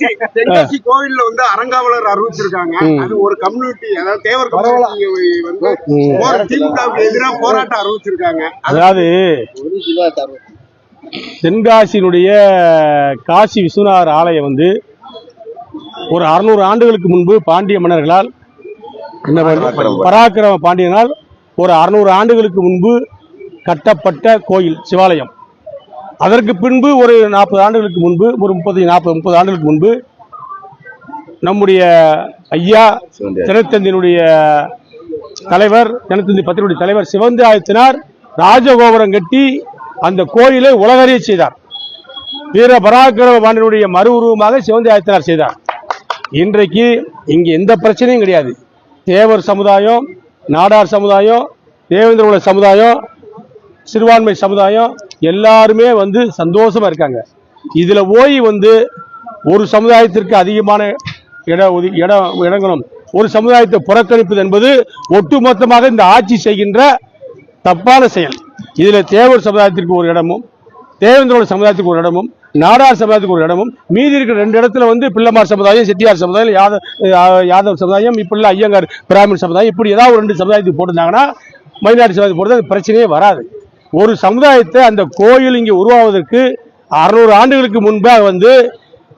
தென்காசி தென்காசி கோவில்ல வந்து அறங்காவலர் அறிவிச்சிருக்காங்க. அது ஒரு கம்யூனிட்டி அதாவது தேவர் கம்யூனிட்டி வந்து திமுகவுக்கு எதிராக போராட்டம் அறிவிச்சிருக்காங்க. அதாவது தென்காசியினுடைய காசி விஸ்வநாதர் ஆலயம் வந்து ஒரு அறுநூறு ஆண்டுகளுக்கு முன்பு பாண்டிய மன்னர்களால் என்ன பராக்கிரம பாண்டியனால் ஒரு அறுநூறு ஆண்டுகளுக்கு முன்பு கட்டப்பட்ட கோயில் சிவாலயம். அதற்கு பின்பு ஒரு நாற்பது ஆண்டுகளுக்கு முன்பு ஒரு முப்பது நாற்பது முப்பது ஆண்டுகளுக்கு முன்பு நம்முடைய ஐயா தினத்தந்தினுடைய தலைவர் தினத்தந்தி பத்திரிகையுடைய தலைவர் சிவந்தி ஆயத்தினார் ராஜகோபுரம் கட்டி அந்த கோயிலை உலகறிய செய்தார். வீர பராக்கிரம பாண்டியனுடைய மறு உருவமாக சிவந்தி ஆயத்தினார் செய்தார். இன்றைக்கு இங்கே எந்த பிரச்சனையும் கிடையாது. தேவர் சமுதாயம் நாடார் சமுதாயம் தேவேந்திர சமுதாயம் சிறுபான்மை சமுதாயம் எல்லாருமே வந்து சந்தோஷமா இருக்காங்க. இதுல போய் வந்து ஒரு சமுதாயத்திற்கு அதிகமான இட இடம் இடங்களும் ஒரு சமுதாயத்தை புறக்கணிப்பது என்பது ஒட்டுமொத்தமாக இந்த ஆட்சி செய்கின்ற தப்பான செயல். இதுல தேவர் சமுதாயத்திற்கு ஒரு இடமும் தேவேந்திரோட சமுதாயத்துக்கு ஒரு இடமும் நாடார் சமுதாயத்துக்கு ஒரு இடமும் மீதி இருக்கிற ரெண்டு இடத்துல வந்து பிள்ளைமார் சமுதாயம் செட்டியார் சமுதாயம் யாதவ் யாதவ் சமுதாயம் இப்படி ஐயங்கார் பிராமின் சமுதாயம் இப்படி ஏதாவது ஒரு ரெண்டு சமுதாயத்துக்கு போட்டிருந்தாங்கன்னா மைனாரிட்டி சமுதாயத்துக்கு போடுறது அது பிரச்சனையே வராது. ஒரு சமுதாயத்தை அந்த கோயில் இங்கே உருவாவதற்கு அறுநூறு ஆண்டுகளுக்கு முன்பாக வந்து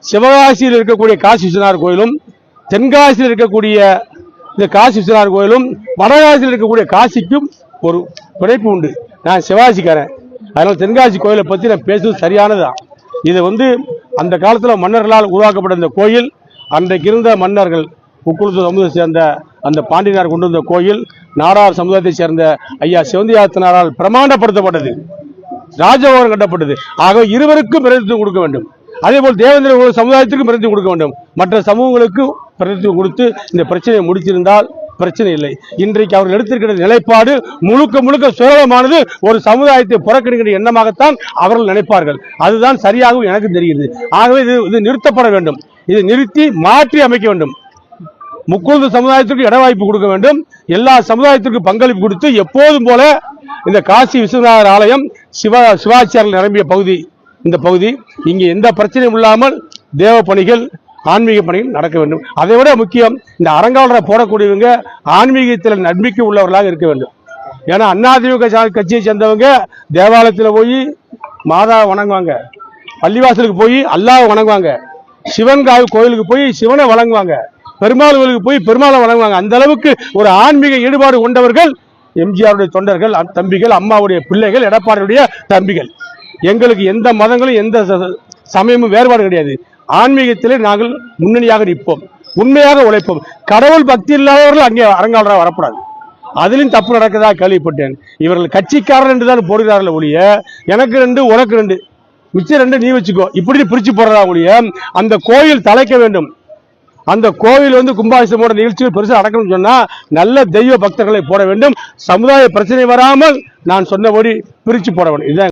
சிவகாசியில் இருக்கக்கூடிய காசி விஸ்வநாதர் கோயிலும் தென்காசியில் இருக்கக்கூடிய இந்த காசி விஸ்வநாதர் கோயிலும் வடகாசியில் இருக்கக்கூடிய காசிக்கும் ஒரு பிழைப்பு உண்டு. நான் சிவாசிக்காரன் அதனால் தென்காசி கோயிலை பற்றி நான் பேசுவது சரியானதுதான். இது வந்து அந்த காலத்தில் மன்னர்களால் உருவாக்கப்பட்ட இந்த கோயில் அன்றைக்கு இருந்த மன்னர்கள் முக்குளத்து சமூகத்தை சேர்ந்த அந்த பாண்டியனார் கொண்டு வந்த கோயில் நாடார் சமுதாயத்தை சேர்ந்த ஐயா சிவந்தியாத்தனாரால் பிரமாண்டப்படுத்தப்பட்டது. ராஜபவன் கட்டப்பட்டது. ஆக இருவருக்கும் பிரதித்துவம் கொடுக்க வேண்டும். அதே போல் தேவேந்திர குல சமுதாயத்துக்கும் பிரதித்துவம் கொடுக்க வேண்டும். மற்ற சமூகங்களுக்கு பிரதித்துவம் கொடுத்து இந்த பிரச்சனையை முடிச்சிருந்தால் பிரச்சனை இல்லை. இன்றைக்கு அவர்கள் எடுத்திருக்கிற நிலைப்பாடு முழுக்க முழுக்க சுரளமானது ஒரு சமுதாயத்தை புறக்கணிக்கிற எண்ணமாகத்தான் அவர்கள் நினைப்பார்கள். அதுதான் சரியாகவும் எனக்கு தெரிகிறது. ஆகவே இது இது நிறுத்தப்பட வேண்டும். இதை நிறுத்தி மாற்றி அமைக்க வேண்டும். முக்குந்து சமுதாயத்திற்கு இட வாய்ப்பு கொடுக்க வேண்டும். எல்லா சமுதாயத்திற்கும் பங்களிப்பு கொடுத்து எப்போதும் போல இந்த காசி விஸ்வநாதர் ஆலயம் சிவ சிவாச்சாரியர்கள் நிரம்பிய பகுதி இந்த பகுதி. இங்கே எந்த பிரச்சனையும் இல்லாமல் தேவ பணிகள் ஆன்மீக பணிகள் நடக்க வேண்டும். அதை விட முக்கியம் இந்த அறங்காவலரை போடக்கூடியவங்க ஆன்மீகத்தில் நம்பிக்கை உள்ளவர்களாக இருக்க வேண்டும். ஏன்னா அதிமுக சா- கட்சியை சேர்ந்தவங்க தேவாலயத்தில் போய் மாதா வணங்குவாங்க. பள்ளிவாசலுக்கு போய் அல்லாவை வணங்குவாங்க. சிவன் கோயிலுக்கு போய் சிவனை வணங்குவாங்க. பெருமாள்களுக்கு போய் பெருமாளை வணங்குவாங்க. அந்த அளவுக்கு ஒரு ஆன்மீக ஈடுபாடு கொண்டவர்கள் எம்ஜிஆருடைய தொண்டர்கள் தம்பிகள் அம்மாவுடைய பிள்ளைகள் எடப்பாடியுடைய தம்பிகள். எங்களுக்கு எந்த மதங்களும் எந்த சமயமும் வேறுபாடு கிடையாது. ஆன்மீகத்திலே நாங்கள் முன்னணியாக நிற்போம். உண்மையாக உழைப்போம். கடவுள் பக்தி இல்லாதவர்கள் அங்கே அரங்காளராக வரக்கூடாது. அதிலும் தப்பு நடக்கதா கேள்விப்பட்டேன். இவர்கள் கட்சிக்காரர் என்று தான் போடுகிறார்கள் ஒழிய எனக்கு ரெண்டு உனக்கு ரெண்டு. மிச்சம் ரெண்டு நீ வச்சுக்கோ. இப்படி பிரிச்சு போடுறதா ஒழிய அந்த கோயில் தலைக்க வேண்டும். அந்த கோவில் வந்து கும்பாபிஷேகமோட நிகழ்ச்சிகள் பெருசாக நடக்கணும்னு சொன்னால் நல்ல தெய்வ பக்தர்களை போட வேண்டும். சமுதாய பிரச்சனை வராமல் நான் சொன்னபடி பிரித்து போட வேண்டும். இதுதான்